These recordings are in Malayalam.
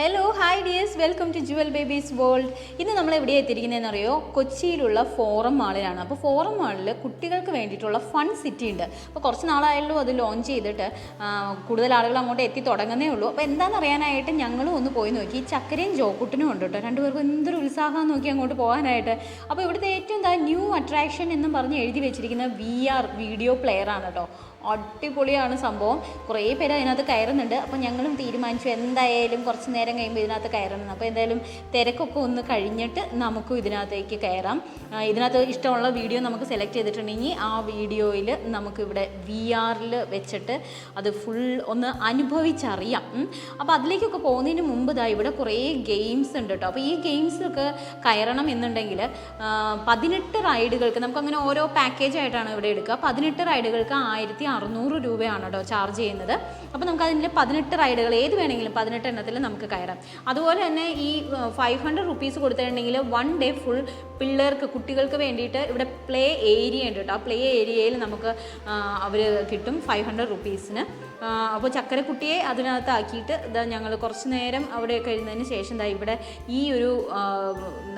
Hello. Hi dears welcome to jewel babies world ഇന്ന് നമ്മൾ എവിടെ എത്തിയിരിക്കുന്നതെന്ന് അറിയോ? കൊച്ചിയിലുള്ള ഫോറം മാളിലാണ് അപ്പോൾ ഫോറം മാളിൽ കുട്ടികൾക്ക് വേണ്ടിയിട്ടുള്ള ഫൺ സിറ്റി ഉണ്ട്. അപ്പോൾ കുറച്ച് നാളായാലും അത് ലോഞ്ച് ചെയ്തിട്ട് കൂടുതൽ ആളുകൾ അങ്ങോട്ട് എത്തി തുടങ്ങുന്നേ ഉള്ളൂ. അപ്പോൾ എന്താണെന്ന് അറിയാനായിട്ട് ഞങ്ങളും ഒന്ന് പോയി നോക്കി. ചക്കരയും ജോക്കുട്ടിനും ഉണ്ട് കേട്ടോ. രണ്ടുപേർക്കും എന്തൊരു ഉത്സാഹം നോക്കി അങ്ങോട്ട് പോകാനായിട്ട്. അപ്പോൾ ഇവിടുത്തെ ഏറ്റവും എന്താ ന്യൂ അട്രാക്ഷൻ എന്നും പറഞ്ഞ് എഴുതി വെച്ചിരിക്കുന്ന വി ആർ വീഡിയോ പ്ലെയർ ആണ് കേട്ടോ. അടിപൊളിയാണ് സംഭവം. കുറേ പേര് അതിനകത്ത് കയറുന്നുണ്ട്. അപ്പോൾ ഞങ്ങളും തീരുമാനിച്ചു എന്തായാലും കുറച്ച് നേരം കഴിയുമ്പോൾ ഇതിനകത്ത് കയറണം. അപ്പോൾ എന്തായാലും തിരക്കൊക്കെ ഒന്ന് കഴിഞ്ഞിട്ട് നമുക്കും ഇതിനകത്തേക്ക് കയറാം. ഇതിനകത്ത് ഇഷ്ടമുള്ള വീഡിയോ നമുക്ക് സെലക്ട് ചെയ്തിട്ടുണ്ടെങ്കിൽ ആ വീഡിയോയിൽ നമുക്കിവിടെ വി ആറിൽ വെച്ചിട്ട് അത് ഫുൾ ഒന്ന് അനുഭവിച്ചറിയാം. അപ്പോൾ അതിലേക്കൊക്കെ പോകുന്നതിന് മുമ്പ് ഇതാ ഇവിടെ കുറേ ഗെയിംസ് ഉണ്ട് കേട്ടോ അപ്പോൾ ഈ ഗെയിംസൊക്കെ കയറണം എന്നുണ്ടെങ്കിൽ പതിനെട്ട് റൈഡുകൾക്ക് നമുക്കങ്ങനെ ഓരോ പാക്കേജ് ആയിട്ടാണ് ഇവിടെ എടുക്കുക. പതിനെട്ട് റൈഡുകൾക്ക് ആയിരത്തി അറുന്നൂറ് രൂപയാണ് കേട്ടോ ചാർജ് ചെയ്യുന്നത്. അപ്പോൾ നമുക്ക് അതിന്റെ പതിനെട്ട് റൈഡുകൾ ഏത് വേണമെങ്കിലും പതിനെട്ട് എണ്ണത്തിൽ നമുക്ക് കയറാം. അതുപോലെ തന്നെ ഈ ഫൈവ് ഹൺഡ്രഡ് റുപ്പീസ് കൊടുത്തിട്ടുണ്ടെങ്കിൽ വൺ ഡേ ഫുൾ പിള്ളേർക്ക് കുട്ടികൾക്ക് വേണ്ടിയിട്ട് ഇവിടെ പ്ലേ ഏരിയ ഉണ്ട് കേട്ടോ. ആ പ്ലേ ഏരിയയിൽ നമുക്ക് അവർ കിട്ടും ഫൈവ് ഹൺഡ്രഡ് റുപ്പീസിന് അപ്പോൾ ചക്കരക്കുട്ടിയെ അതിനകത്താക്കിയിട്ട് ഇതാ ഞങ്ങൾ കുറച്ച് നേരം അവിടെയൊക്കെ ഇരുന്നതിന് ശേഷം ഇതാ ഇവിടെ ഈ ഒരു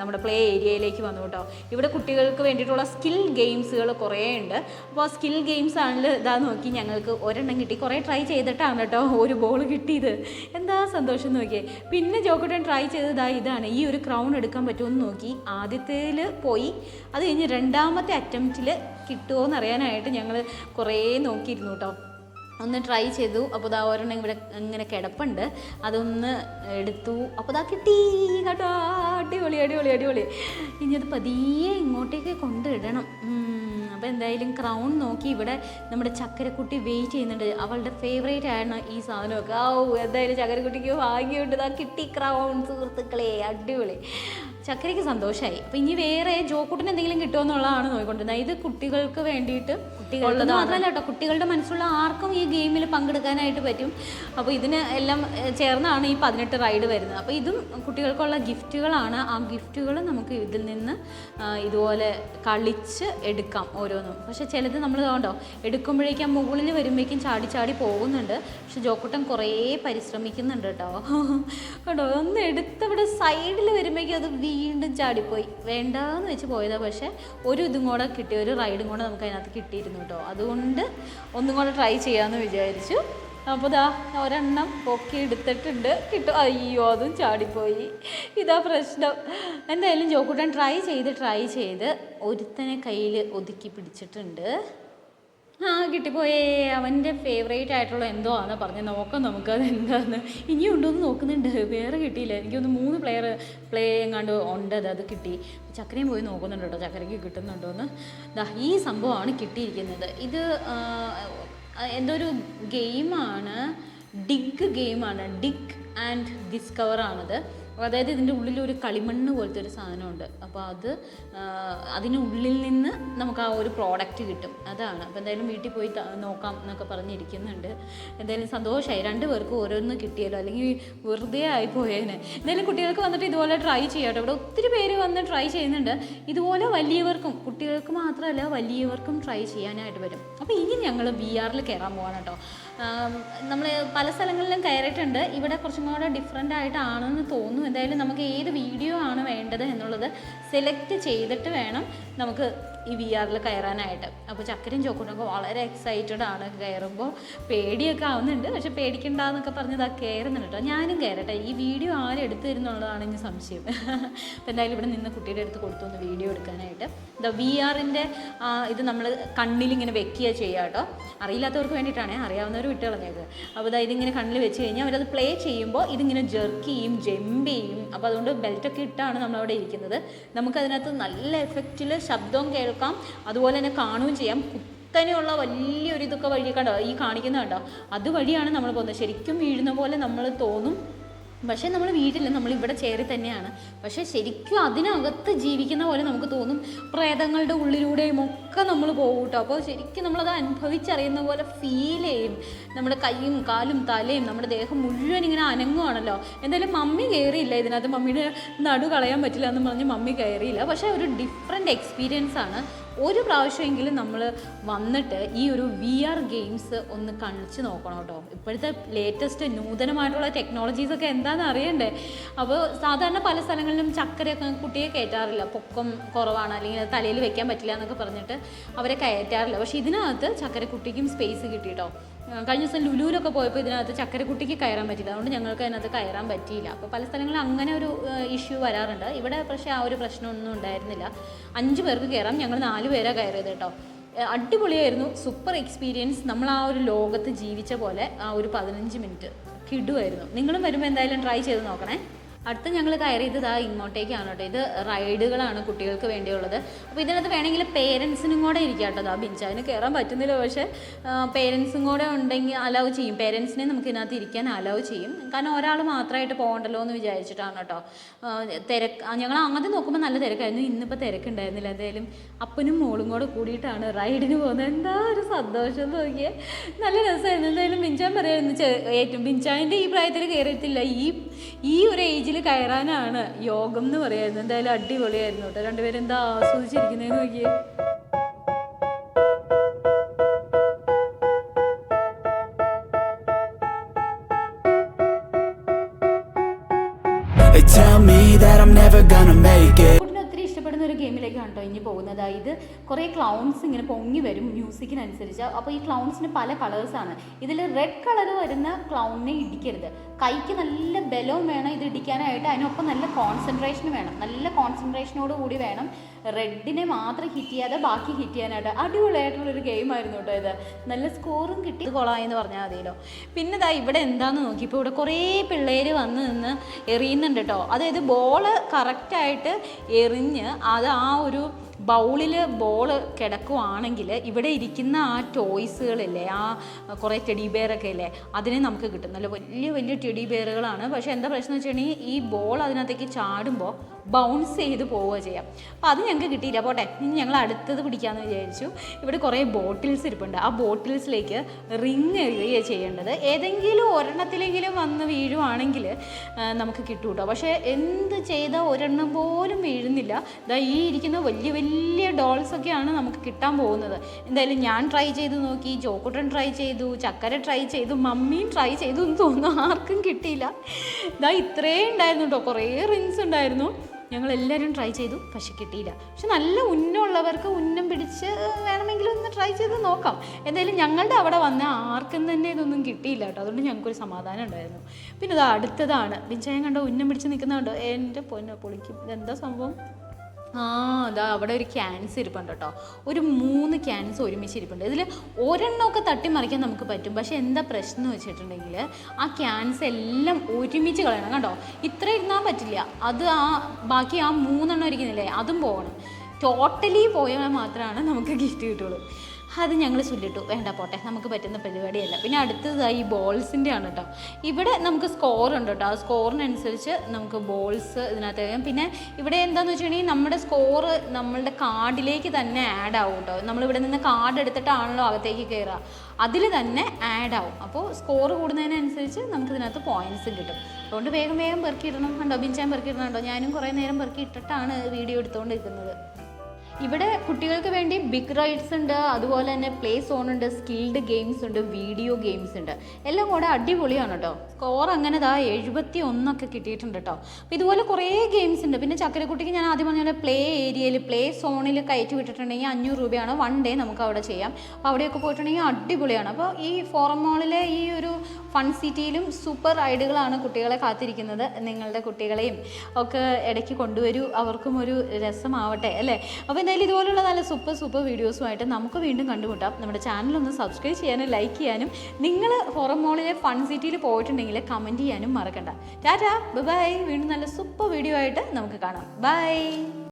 നമ്മുടെ പ്ലേ ഏരിയയിലേക്ക് വന്നു കേട്ടോ. ഇവിടെ കുട്ടികൾക്ക് വേണ്ടിയിട്ടുള്ള സ്കിൽ ഗെയിംസുകൾ കുറേ ഉണ്ട്. അപ്പോൾ സ്കിൽ ഗെയിംസ് ആണെങ്കിൽ ഇതാ നോക്കി ഞങ്ങൾക്ക് ഒരെണ്ണം കിട്ടി. കുറേ ട്രൈ ചെയ്തിട്ടാണ് കേട്ടോ ഒരു ബോൾ കിട്ടിയത്. എന്താ സന്തോഷം നോക്കിയേ. പിന്നെ ജോക്കുട്ടൻ ട്രൈ ചെയ്തതാ ഇതാണ്. ഈ ഒരു ക്രൗൺ എടുക്കാൻ പറ്റുമെന്ന് നോക്കി. ആദ്യത്തേൽ പോയി. അത് കഴിഞ്ഞ് രണ്ടാമത്തെ അറ്റംപ്റ്റിൽ കിട്ടുമോ എന്നറിയാനായിട്ട് ഞങ്ങൾ കുറേ നോക്കിയിരുന്നു കേട്ടോ. ഒന്ന് ട്രൈ ചെയ്തു. അപ്പോൾ ദാ ഒരെണ്ണം ഇവിടെ ഇങ്ങനെ കിടപ്പുണ്ട്. അതൊന്ന് എടുത്തു. അപ്പോൾ ദാ കിട്ടി. കേട്ടോ അടിപൊളി അടിപൊളി അടിപൊളി. ഇനി അത് പതിയെ ഇങ്ങോട്ടേക്ക് കൊണ്ടിടണം അപ്പോൾ എന്തായാലും ക്രൗൺ നോക്കി ഇവിടെ നമ്മുടെ ചക്കരക്കുട്ടി വെയിറ്റ് ചെയ്യുന്നുണ്ട്. അവളുടെ ഫേവറേറ്റ് ആണ് ഈ സാധനമൊക്കെ. ഓ എന്തായാലും ചക്കരക്കുട്ടിക്ക് ഭാഗ്യമുണ്ട്. ഇതാ കിട്ടി ക്രൗൺ സുഹൃത്തുക്കളെ. അടിപൊളി. ചക്കരയ്ക്ക് സന്തോഷമായി അപ്പൊ ഇനി വേറെ ജോക്കൂട്ടിന് എന്തെങ്കിലും കിട്ടുമോ എന്നുള്ളതാണ് നോക്കിക്കൊണ്ടിരുന്നത്. ഇത് കുട്ടികൾക്ക് വേണ്ടിയിട്ട് കുട്ടികളുള്ളത് മാത്രമല്ല കേട്ടോ കുട്ടികളുടെ മനസ്സുള്ള ആർക്കും ഈ ഗെയിമിൽ പങ്കെടുക്കാനായിട്ട് പറ്റും. അപ്പോൾ ഇതിന് എല്ലാം ചേർന്നാണ് ഈ പതിനെട്ട് റൈഡ് വരുന്നത്. അപ്പോൾ ഇതും കുട്ടികൾക്കുള്ള ഗിഫ്റ്റുകളാണ്. ആ ഗിഫ്റ്റുകൾ നമുക്ക് ഇതിൽ നിന്ന് ഇതുപോലെ കളിച്ച് എടുക്കാം ഓരോന്നും. പക്ഷേ ചിലത് നമ്മൾ കണ്ടോ എടുക്കുമ്പോഴേക്കും ആ മുകളിൽ വരുമ്പോഴേക്കും ചാടി ചാടി പോകുന്നുണ്ട്. പക്ഷെ ജോക്കൂട്ടൻ കുറേ പരിശ്രമിക്കുന്നുണ്ട് കേട്ടോ. കേട്ടോ ഒന്ന് എടുത്തവിടെ സൈഡിൽ വരുമ്പോഴേക്കും അത് വീണ്ടും ചാടിപ്പോയി. വേണ്ടാന്ന് വെച്ച് പോയതാ പക്ഷേ ഒരു ഇതും കൂടെ കിട്ടി ഒരു റൈഡും കൂടെ നമുക്ക് അതിനകത്ത് കിട്ടിയിരുന്നു കേട്ടോ. അതുകൊണ്ട് ഒന്നും കൂടെ ട്രൈ ചെയ്യാമെന്ന് വിചാരിച്ചു. അപ്പോൾ ഇതാ ഒരെണ്ണം പൊക്കി എടുത്തിട്ടുണ്ട്. കിട്ടും അയ്യോ അതും ചാടിപ്പോയി. ഇതാ പ്രശ്നം. എന്തായാലും ജോക്കുട്ടൻ ട്രൈ ചെയ്ത് ട്രൈ ചെയ്ത് ഒരുത്തനെ കയ്യിൽ ഒതുക്കി പിടിച്ചിട്ടുണ്ട്. ആ കിട്ടിപ്പോയേ അവന്റെ ഫേവറേറ്റ് ആയിട്ടുള്ള എന്തോ ആണ് പറഞ്ഞ്. നോക്കാം നമുക്ക് അത് എന്താന്ന് ഇനിയും ഉണ്ടോയെന്ന് നോക്കുന്നുണ്ട്. വേറെ കിട്ടിയില്ല. എനിക്കൊന്ന് മൂന്ന് പ്ലെയർ പ്ലേ എങ്ങാണ്ട് ഉണ്ട്. അത് അത് കിട്ടി. ചക്കരയും പോയി നോക്കുന്നുണ്ട് കേട്ടോ. ചക്കരയ്ക്ക് കിട്ടുന്നുണ്ടോ എന്ന്. ദാ ഈ സംഭവമാണ് കിട്ടിയിരിക്കുന്നത്. ഇത് എന്തോ ഒരു ഗെയിമാണ് ഡിഗ് ഗെയിമാണ് ഡിഗ് ആൻഡ് ഡിസ്കവർ ആണത്. അതായത് ഇതിന്റെ ഉള്ളിൽ ഒരു കളിമണ്ണ് പോലത്തെ ഒരു സാധനമുണ്ട്. അപ്പോൾ അത് അതിനുള്ളിൽ നിന്ന് നമുക്ക് ആ ഒരു പ്രോഡക്റ്റ് കിട്ടും. അതാണ്. അപ്പോൾ എന്തായാലും വീട്ടിൽ പോയി നോക്കാം എന്നൊക്കെ പറഞ്ഞിരിക്കുന്നുണ്ട്. എന്തായാലും സന്തോഷമായി രണ്ട് പേർക്കും ഓരോന്ന് കിട്ടിയല്ലോ. അല്ലെങ്കിൽ വെറുതെ ആയി എന്തായാലും കുട്ടികൾക്ക് വന്നിട്ട് ഇതുപോലെ ട്രൈ ചെയ്യാട്ടോ. ഇവിടെ ഒത്തിരി പേര് വന്ന് ട്രൈ ചെയ്യുന്നുണ്ട്. ഇതുപോലെ വലിയവർക്കും കുട്ടികൾക്ക് മാത്രമല്ല വലിയവർക്കും ട്രൈ ചെയ്യാനായിട്ട് വരും. അപ്പോൾ ഇനി ഞങ്ങൾ ബി ആറിൽ കയറാൻ പോകണം കേട്ടോ. നമ്മൾ പല സ്ഥലങ്ങളിലും കയറിയിട്ടുണ്ട്. ഇവിടെ കുറച്ചും കൂടെ ഡിഫറെന്റ് ആയിട്ടാണെന്ന് തോന്നുന്നു. എന്തായാലും നമുക്ക് ഏത് വീഡിയോ ആണ് വേണ്ടത് എന്നുള്ളത് സെലക്ട് ചെയ്തിട്ട് വേണം നമുക്ക് ഈ വി ആറിൽ കയറാനായിട്ട്. അപ്പോൾ ചക്കരയും ചോക്കൂട്ടൊക്കെ വളരെ എക്സൈറ്റഡ് ആണ് കയറുമ്പോൾ പേടിയൊക്കെ ആവുന്നുണ്ട്. പക്ഷെ പേടിക്കണ്ടെന്നൊക്കെ പറഞ്ഞ് ഇതാ കയറുന്നുണ്ട് കേട്ടോ ഞാനും കയറട്ടെ. ഈ വീഡിയോ ആരും എടുത്തു തരുന്നുള്ളതാണ് ഇനി സംശയം. അപ്പോൾ എന്തായാലും ഇവിടെ നിന്ന് കുട്ടിയുടെ അടുത്ത് കൊടുത്തു ഒന്ന് വീഡിയോ എടുക്കാനായിട്ട്. ദ വി ആറിന്റെ ഇത് നമ്മൾ കണ്ണിലിങ്ങനെ വെക്കുക ചെയ്യുക കേട്ടോ അറിയില്ലാത്തവർക്ക് വേണ്ടിയിട്ടാണ്. അറിയാവുന്നവർ വിട്ട് അപ്പോൾ ഇതാ ഇതിങ്ങനെ കണ്ണിൽ വെച്ച് കഴിഞ്ഞാൽ അവരത് പ്ലേ ചെയ്യുമ്പോൾ ഇതിങ്ങനെ ജെർക്ക് ചെയ്യും ജമ്പ് ചെയ്യും. അപ്പോൾ അതുകൊണ്ട് ബെൽറ്റൊക്കെ ഇട്ടാണ് നമ്മളവിടെ ഇരിക്കുന്നത്. നമുക്കതിനകത്ത് നല്ല എഫക്റ്റിൽ ശബ്ദവും കേൾക്കാം അതുപോലെ തന്നെ കാണുകയും ചെയ്യാം. കുത്തനെയുള്ള വലിയൊരു ഇതൊക്കെ വഴി കണ്ടോ? ഈ കാണിക്കുന്നത് കണ്ടോ? അതുവഴിയാണ് നമ്മൾ പോകുന്നത്. ശരിക്കും വീഴുന്ന പോലെ നമ്മൾ തോന്നും. പക്ഷേ നമ്മൾ വീട്ടിൽ നമ്മൾ ഇവിടെ ചേറി തന്നെയാണ്. പക്ഷേ ശരിക്കും അതിനകത്ത് ജീവിക്കുന്ന പോലെ നമുക്ക് തോന്നും പ്രേതങ്ങളുടെ ഉള്ളിലൂടെയും ഒക്കെ നമ്മൾ പോകും കേട്ടോ അപ്പോൾ ശരിക്കും നമ്മളത് അനുഭവിച്ചറിയുന്ന പോലെ ഫീൽ ചെയ്യും. നമ്മുടെ കൈയും കാലും തലയും നമ്മുടെ ദേഹം മുഴുവൻ ഇങ്ങനെ അനങ്ങുവാണല്ലോ. എന്തായാലും മമ്മി കയറിയില്ല ഇതിനകത്ത്. മമ്മിയുടെ നടു കളയാൻ പറ്റില്ല എന്ന് പറഞ്ഞ് മമ്മി കയറിയില്ല പക്ഷേ ഒരു ഡിഫറെന്റ് എക്സ്പീരിയൻസ് ആണ്. ഒരു പ്രാവശ്യമെങ്കിലും നമ്മൾ വന്നിട്ട് ഈ ഒരു വി ആർ ഗെയിംസ് ഒന്ന് കളിച്ച് നോക്കണം കേട്ടോ. ഇപ്പോഴത്തെ ലേറ്റസ്റ്റ് നൂതനമായിട്ടുള്ള ടെക്നോളജീസൊക്കെ എന്താണെന്ന് അറിയണ്ടേ? അപ്പോൾ സാധാരണ പല സ്ഥലങ്ങളിലും ചക്കരയൊക്കെ കുട്ടിയെ കയറ്റാറില്ല. പൊക്കം കുറവാണ് അല്ലെങ്കിൽ തലയിൽ വെക്കാൻ പറ്റില്ല എന്നൊക്കെ പറഞ്ഞിട്ട് അവരെ കയറ്റാറില്ല. പക്ഷേ ഇതിനകത്ത് ചക്കരക്കുട്ടിക്കും സ്പേസ് കിട്ടി കേട്ടോ. കഴിഞ്ഞ ദിവസം ലുലുവിലൊക്കെ പോയപ്പോൾ ഇതിനകത്ത് ചക്കരക്കുട്ടിക്ക് കയറാൻ പറ്റില്ല അതുകൊണ്ട് ഞങ്ങൾക്ക് അതിനകത്ത് കയറാൻ പറ്റിയില്ല. അപ്പോൾ പല സ്ഥലങ്ങളിൽ അങ്ങനെ ഒരു ഇഷ്യൂ വരാറുണ്ട്. ഇവിടെ പക്ഷേ ആ ഒരു പ്രശ്നമൊന്നും ഉണ്ടായിരുന്നില്ല. അഞ്ച് പേർക്ക് കയറാം. ഞങ്ങൾ നാല് പേരാണ് കയറിയത് കേട്ടോ. അടിപൊളിയായിരുന്നു. Super experience. നമ്മൾ ആ ഒരു ലോകത്ത് ജീവിച്ച പോലെ ആ ഒരു പതിനഞ്ച് മിനിറ്റ്. കിടുമായിരുന്നു നിങ്ങളും വരുമ്പോൾ എന്തായാലും ട്രൈ ചെയ്ത് നോക്കണേ. അടുത്ത് ഞങ്ങൾ കയറിയത് ഇതാ ഇങ്ങോട്ടേക്കാണ് കേട്ടോ. ഇത് റൈഡുകളാണ് കുട്ടികൾക്ക് വേണ്ടിയുള്ളത്. അപ്പോൾ ഇതിനകത്ത് വേണമെങ്കിൽ പേരൻസിനും കൂടെ ഇരിക്കാം കേട്ടോ. അതാ ബിഞ്ചാവിന് കയറാൻ പറ്റുന്നില്ല പക്ഷേ പേരൻസും കൂടെ ഉണ്ടെങ്കിൽ അലൗ ചെയ്യും. പേരൻസിനെ നമുക്ക് ഇതിനകത്ത് ഇരിക്കാൻ അലൗ ചെയ്യും. കാരണം ഒരാൾ മാത്രമായിട്ട് പോകണ്ടല്ലോ എന്ന് വിചാരിച്ചിട്ടാണ് കേട്ടോ. തിരക്ക് ഞങ്ങൾ ആദ്യം നോക്കുമ്പോൾ നല്ല തിരക്കായിരുന്നു. ഇന്നിപ്പോൾ തിരക്കുണ്ടായിരുന്നില്ല. എന്തായാലും അപ്പനും മോളും കൂടെ കൂടിയിട്ടാണ് റൈഡിന് പോകുന്നത്. എന്താ ഒരു സന്തോഷം നോക്കിയേ. നല്ല രസമായിരുന്നു. എന്തായാലും ബിഞ്ചാൻ പറയായിരുന്നു ഏറ്റവും ബിഞ്ചാന്റെ ഈ പ്രായത്തിൽ കയറിയിട്ടില്ല. ഈ ഈ ഒരു ഏജിൽ കയറാനാണ് യോഗം എന്ന് പറയായിരുന്നു എന്തായാലും അടിപൊളിയായിരുന്നു കേട്ടോ. രണ്ടുപേരും എന്താ ആസ്വദിച്ചിരിക്കുന്നതെന്ന് നോക്കിയേ. Tell me that I'm never gonna make it. ഗെയിമിലേക്കാണ് കേട്ടോ ഇനി പോകുന്നത്. അതായത് കുറേ ക്ലൗൺസ് ഇങ്ങനെ പൊങ്ങി വരും മ്യൂസിക്കിനനുസരിച്ച്. അപ്പോൾ ഈ ക്ലൗൺസിന് പല കളേഴ്സാണ് ഇതിൽ റെഡ് കളർ വരുന്ന ക്ലൗണിനെ ഇടിക്കരുത്. കൈക്ക് നല്ല ബലവും വേണം ഇത് ഇടിക്കാനായിട്ട്. അതിനൊപ്പം നല്ല കോൺസെൻട്രേഷൻ വേണം. നല്ല കോൺസെൻട്രേഷനോട് കൂടി വേണം റെഡിനെ മാത്രം ഹിറ്റ് ചെയ്യാതെ ബാക്കി ഹിറ്റ് ചെയ്യാനായിട്ട് അടിപൊളിയായിട്ടുള്ളൊരു ഗെയിമായിരുന്നു കേട്ടോ ഇത്. നല്ല സ്കോറും കിട്ടി. കൊളായെന്ന് പറഞ്ഞാൽ മതിയല്ലോ. പിന്നെ ഇതാ ഇവിടെ എന്താന്ന് നോക്കി. ഇപ്പോൾ ഇവിടെ കുറേ പിള്ളേർ വന്ന് നിന്ന് എറിയുന്നുണ്ട് കേട്ടോ. അതായത് ബോൾ കറക്റ്റായിട്ട് എറിഞ്ഞ് അത് ആ ഒരു ബൗളിൽ ബോൾ കിടക്കുവാണെങ്കിൽ ഇവിടെ ഇരിക്കുന്ന ആ ടോയ്സുകളില്ലേ ആ കുറേ ടെഡി ബെയറൊക്കെ ഇല്ലേ അതിനെ നമുക്ക് കിട്ടും. നല്ല വലിയ വലിയ ടെഡി ബെയറുകളാണ് പക്ഷേ എന്താ പ്രശ്നം വെച്ചിട്ടുണ്ടെങ്കിൽ ഈ ബോൾ അതിനകത്തേക്ക് ചാടുമ്പോൾ ബൗൺസ് ചെയ്ത് പോവുക ചെയ്യാം. അപ്പോൾ അത് ഞങ്ങൾക്ക് കിട്ടിയില്ല. പോട്ടെ ഇനി ഞങ്ങൾ അടുത്തത് പിടിക്കാമെന്ന് വിചാരിച്ചു. ഇവിടെ കുറേ ബോട്ടിൽസ് ഇരിപ്പുണ്ട്. ആ ബോട്ടിൽസിലേക്ക് റിങ് എറിയുക ചെയ്യേണ്ടത്. ഏതെങ്കിലും ഒരെണ്ണത്തിലെങ്കിലും വന്ന് വീഴുവാണെങ്കിൽ നമുക്ക് കിട്ടും കേട്ടോ പക്ഷേ എന്ത് ചെയ്താൽ ഒരെണ്ണം പോലും വീഴുന്നില്ല. ഇതാ ഈ ഇരിക്കുന്ന വലിയ വലിയ ഡോൾസ് ഒക്കെയാണ് നമുക്ക് കിട്ടാൻ പോകുന്നത്. എന്തായാലും ഞാൻ ട്രൈ ചെയ്ത് നോക്കി ജോക്കുട്ടൻ ട്രൈ ചെയ്തു ചക്കര ട്രൈ ചെയ്തു മമ്മിയും ട്രൈ ചെയ്തു എന്ന് തോന്നുന്നു ആർക്കും കിട്ടിയില്ല. ഇതാ ഇത്രേ ഉണ്ടായിരുന്നു കേട്ടോ. കുറേ റിങ്സ് ഉണ്ടായിരുന്നു. ഞങ്ങൾ എല്ലാവരും ട്രൈ ചെയ്തു പക്ഷെ കിട്ടിയില്ല. പക്ഷെ നല്ല ഉന്നമുള്ളവർക്ക് ഉന്നം പിടിച്ച് വേണമെങ്കിൽ ഒന്ന് ട്രൈ ചെയ്ത് നോക്കാം. എന്തായാലും ഞങ്ങളുടെ അവിടെ വന്ന ആർക്കും തന്നെ ഇതൊന്നും കിട്ടിയില്ല കേട്ടോ. അതുകൊണ്ട് ഞങ്ങൾക്കൊരു സമാധാനം ഉണ്ടായിരുന്നു. പിന്നെ ഇത് അടുത്തതാണ്. ബിഞ്ചായം കണ്ടോ ഉന്നം പിടിച്ച് നിൽക്കുന്നുണ്ടോ എന്റെ പൊന്നെ പൊളിക്കും ഇതെന്താ സംഭവം? ആ അതാ അവിടെ ഒരു ക്യാൻസ് ഇരിപ്പുണ്ട് കേട്ടോ. ഒരു മൂന്ന് ക്യാൻസ് ഒരുമിച്ച് ഇരിപ്പുണ്ട്. ഇതിൽ ഒരെണ്ണമൊക്കെ തട്ടിമറിക്കാൻ നമുക്ക് പറ്റും. പക്ഷേ എന്താ പ്രശ്നം എന്ന് വെച്ചിട്ടുണ്ടെങ്കിൽ ആ ക്യാൻസ് എല്ലാം ഒരുമിച്ച് കളയണം കണ്ടോ? ഇത്ര ഇരുന്നാൽ പറ്റില്ല. അത് ആ ബാക്കി ആ മൂന്നെണ്ണം ഇരിക്കുന്നില്ലേ അതും പോകണം. ടോട്ടലി പോയാൽ മാത്രമാണ് നമുക്ക് ഗിഫ്റ്റ് കിട്ടുള്ളൂ. അത് ഞങ്ങൾ ചൊല്ലിട്ടു. വേണ്ട പോട്ടെ. നമുക്ക് പറ്റുന്ന പരിപാടിയല്ല. പിന്നെ അടുത്തതായി ഈ ബോൾസിന്റെ ആണ് കേട്ടോ ഇവിടെ നമുക്ക് സ്കോർ ഉണ്ട് കേട്ടോ ആ സ്കോറിനനുസരിച്ച് നമുക്ക് ബോൾസ് ഇതിനകത്ത്. പിന്നെ ഇവിടെ എന്താണെന്ന് വെച്ചിട്ടുണ്ടെങ്കിൽ നമ്മുടെ സ്കോർ നമ്മളുടെ കാർഡിലേക്ക് തന്നെ ആഡ് ആവും കേട്ടോ നമ്മളിവിടെ നിന്ന് കാർഡ് എടുത്തിട്ടാണല്ലോ അകത്തേക്ക് കയറുക അതിൽ തന്നെ ആഡ് ആവും. അപ്പോൾ സ്കോർ കൂടുന്നതിനനുസരിച്ച് നമുക്ക് ഇതിനകത്ത് പോയിന്റ്സ് കിട്ടും. അതുകൊണ്ട് വേഗം വേഗം പെറുക്കിയിടണം കണ്ടോ? ബിഞ്ചാൻ പെറുക്കിയിടണം കണ്ടോ ഞാനും കുറേ നേരം പെറുക്കി ഇട്ടിട്ടാണ് വീഡിയോ എടുത്തുകൊണ്ടിരിക്കുന്നത് ഇവിടെ കുട്ടികൾക്ക് വേണ്ടി ബിഗ് റൈഡ്സ് ഉണ്ട് അതുപോലെ തന്നെ പ്ലേ സോൺ ഉണ്ട് സ്കിൽഡ് ഗെയിംസ് ഉണ്ട് വീഡിയോ ഗെയിംസ് ഉണ്ട്. എല്ലാം കൂടെ അടിപൊളിയാണ് കേട്ടോ സ്കോർ അങ്ങനെ ദാ എഴുപത്തി ഒന്നൊക്കെ കിട്ടിയിട്ടുണ്ട് കേട്ടോ അപ്പോൾ ഇതുപോലെ കുറേ ഗെയിംസ് ഉണ്ട്. പിന്നെ ചക്കരക്കുട്ടിക്ക് ഞാൻ ആദ്യം പറഞ്ഞ പോലെ പ്ലേ ഏരിയയിൽ പ്ലേ സോണിൽ കയറ്റി വിട്ടിട്ടുണ്ടെങ്കിൽ അഞ്ഞൂറ് രൂപയാണ് വൺ ഡേ നമുക്ക് അവിടെ ചെയ്യാം. അപ്പോൾ അവിടെയൊക്കെ പോയിട്ടുണ്ടെങ്കിൽ അടിപൊളിയാണ്. അപ്പോൾ ഈ ഫോറം മോളിലെ ഈ ഒരു ഫൺ സിറ്റിയിലും സൂപ്പർ റൈഡുകളാണ് കുട്ടികളെ കാത്തിരിക്കുന്നത് നിങ്ങളുടെ കുട്ടികളെയും ഒക്കെ ഇടയ്ക്ക് കൊണ്ടുവരൂ. അവർക്കും ഒരു രസമാവട്ടെ അല്ലേ? അപ്പോൾ എന്തായാലും ഇതുപോലുള്ള നല്ല സൂപ്പർ സൂപ്പർ വീഡിയോസുമായിട്ട് നമുക്ക് വീണ്ടും കണ്ടുമുട്ടാം. നമ്മുടെ ചാനൽ ഒന്ന് സബ്സ്ക്രൈബ് ചെയ്യാനും ലൈക്ക് ചെയ്യാനും നിങ്ങൾ ഫോറം മോളിലെ ഫൺ സിറ്റിയിൽ പോയിട്ടുണ്ടെങ്കിൽ കമന്റ് ചെയ്യാനും മറക്കണ്ട. ടാറ്റാ ബൈ വീണ്ടും നല്ല സൂപ്പർ വീഡിയോ ആയിട്ട് നമുക്ക് കാണാം. ബൈ